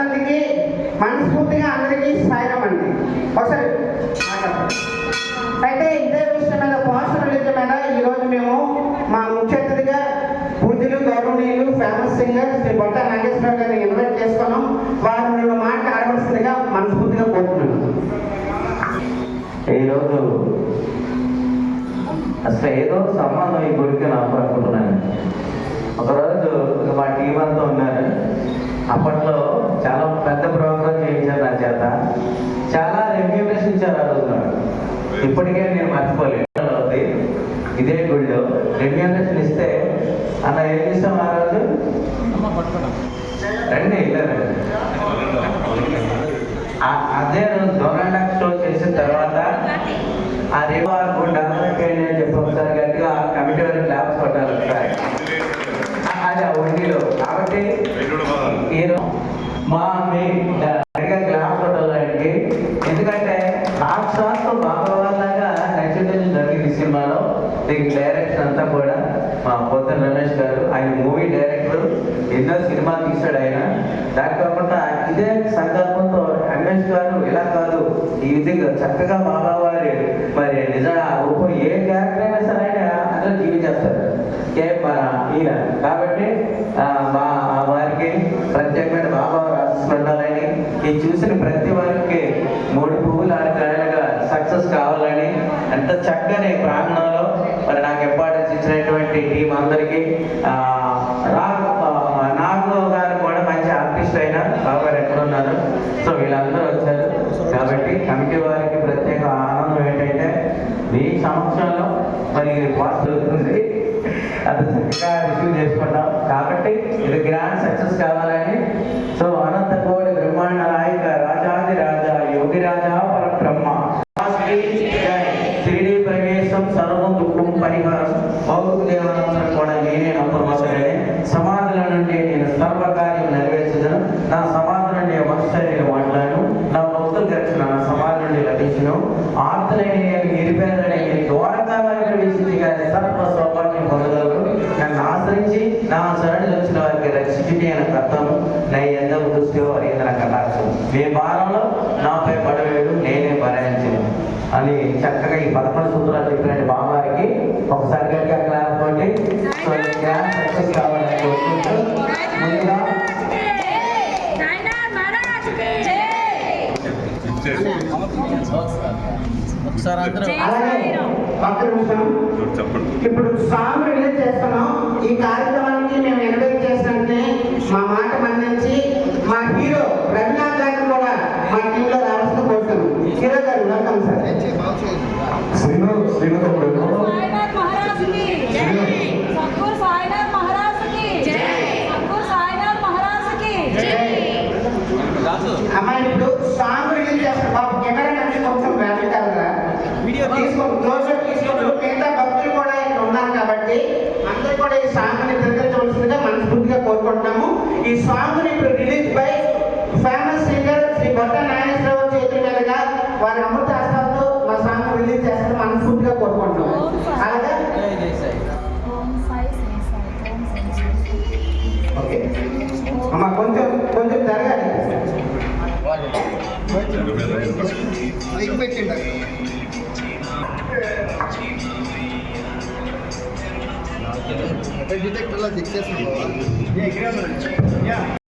అందుకే మనస్ఫూర్తిగా అందరికీ సాయం అండి. ఒకసారి అయితే ఇదే విషయం మీద పోస్టర్ రిలీజ్ మీద ఈరోజు మేము మా ముఖ్య అతిథిగా పూజలు గౌరవనీయులు ఫేమస్ సింగర్ శ్రీ బొట్ట నాగేశ్వరరావు గారిని ఇన్వైట్ చేసుకున్నాం. వారు మేము మాట మనస్ఫూర్తిగా కోరుతున్నాను. ఈరోజు అసలు ఏదో సంబంధం ఈ గుడికి నాకు అనుకుంటున్నాను. ఒకరోజు ఇక మా టీం అంతా ఉన్నారు అప్పట్లో చాలా పెద్ద ప్రోగ్రామ్ చేయించారు నా చేత. చాలా రెమ్యూనేషన్ ఇచ్చారు ఆ రోజున. ఇప్పటికే నేను మర్చిపోలేదు ఇదే గుడిలో రెమ్యూనేషన్ ఇస్తే అన్న ఏం చేస్తాం ఆ రోజు? రండి అదే రోజు డొనాల్డ్ షో చేసిన తర్వాత ఆ రేపు డెవలప్ అయ్యింది అని చెప్పి ఒకసారి గట్టిగా ఆ కమిటీ వారికి ల్యాబ్స్ కొట్టాలి ఒకసారి. అది ఆ ఉండిలో కాబట్టి మీరు మా మీ గట్టిగా క్లాప్స్ కొట్టాలి ఆయనకి ఎందుకంటే సాక్షాత్తు బాబాలాగా నచ్చిందని జరిగింది ఈ సినిమాలో దీనికి డైరెక్షన్ అంతా కూడా మా పొద్దున రమేష్ గారు ఆయన మూవీ డైరెక్టర్ ఎన్నో సినిమాలు తీశాడు ఆయన. దాని కాకుండా ఇదే సంకల్పంతో రమేష్ గారు ఇలా కాదు ఈ విధంగా చక్కగా బాబా వారి మరి నిజంగా రూపం ఏ క్యారెక్టర్ అయినా సరే ఆయన అందులో జీవించేస్తారు ఏ మన ఈయన. కాబట్టి మా వారికి ప్రత్యేకమైన బాబా ఆశీస్సులు ఉండాలని నేను చూసిన ప్రతి వారికి సక్సెస్ కావాలని ఎంత చక్కని ప్రాంగణంలో మరి నాకు ఇంపార్టెన్స్ ఇచ్చినటువంటి టీం అందరికీ ఆ, నాకు గారు కూడా మంచి ఆర్టిస్ట్ అయినా బాబా గారు ఉన్నారు సో వీళ్ళందరూ వచ్చారు. కాబట్టి కమిటీ వారికి ప్రత్యేక ఆనందం ఏంటంటే మీ సమక్షంలో మరి పాస్ జరుగుతుంది అది చక్కగా రిసీవ్ చేసుకుంటాం. కాబట్టి ఇది గ్రాండ్ సక్సెస్ కావాలి. నేనే నమ్మవసరే సమాధుల నుండి నేను సర్వకార్యం నెరవేర్చదను. నా సమాధుల నుండి మనుష్యులు మాట్లాడు నా భక్తులు గడిచిన నా సమాధుల నుండి లభించను. ఆర్తులైన నేను నిరుపేదలైన నేను ద్వారకా వారికి ప్రవేశించి కానీ సర్వ సౌభాగ్యం పొందగలరు. నన్ను ఆశ్రయించి నా శరణి వచ్చిన వారికి రక్షించి అనే కర్తను నా ఎందరు దృష్టిలో అరిగిన కటాక్షం మీ భారంలో నాపై పడవేడు నేనే భరించను అని చక్కగా ఈ పదకొండు సూత్రాలు చెప్పినట్టు బాబారికి ఒకసారి గట్టిగా క్లాస్ సో ఈ సక్సెస్ కావాలని కోరుకుంటూ ముందుగా ఒకసారి ఇప్పుడు సాంగ్ రిలీజ్ చేస్తున్నాం ఈ కార్యక్రమానికి మేము ఇన్వైట్ చేసినట్టే మా మాట మన్నించి మా హీరో రవినాథ్ గారిని కూడా మా టీంలో రావాల్సిన కోరుతున్నాం హీరో గారు వెల్కమ్ సార్ శ్రీను శ్రీను అమ్మాయి ఇప్పుడు సాంగ్ రిలీజ్ చేస్తారు బాబు కెమెరా నుంచి కొంచెం వెనకాలరా వీడియో తీసుకోండి క్లోజర్ తీసుకోండి మిగతా భక్తులు కూడా ఇక్కడ ఉన్నారు కాబట్టి అందరూ కూడా ఈ సాంగ్ని ప్రకటించవలసిందిగా మనస్ఫూర్తిగా కోరుకుంటున్నాము. ఈ సాంగ్ని ఇప్పుడు release by famous singer Shri Botta Nageswara Rao చేతుల మీదుగా వారి అమృత హస్తాలతో మా సాంగ్ రిలీజ్ చేస్తారు మనస్ఫూర్తిగా కోరుకుంటున్నాము. Yeah, get out of the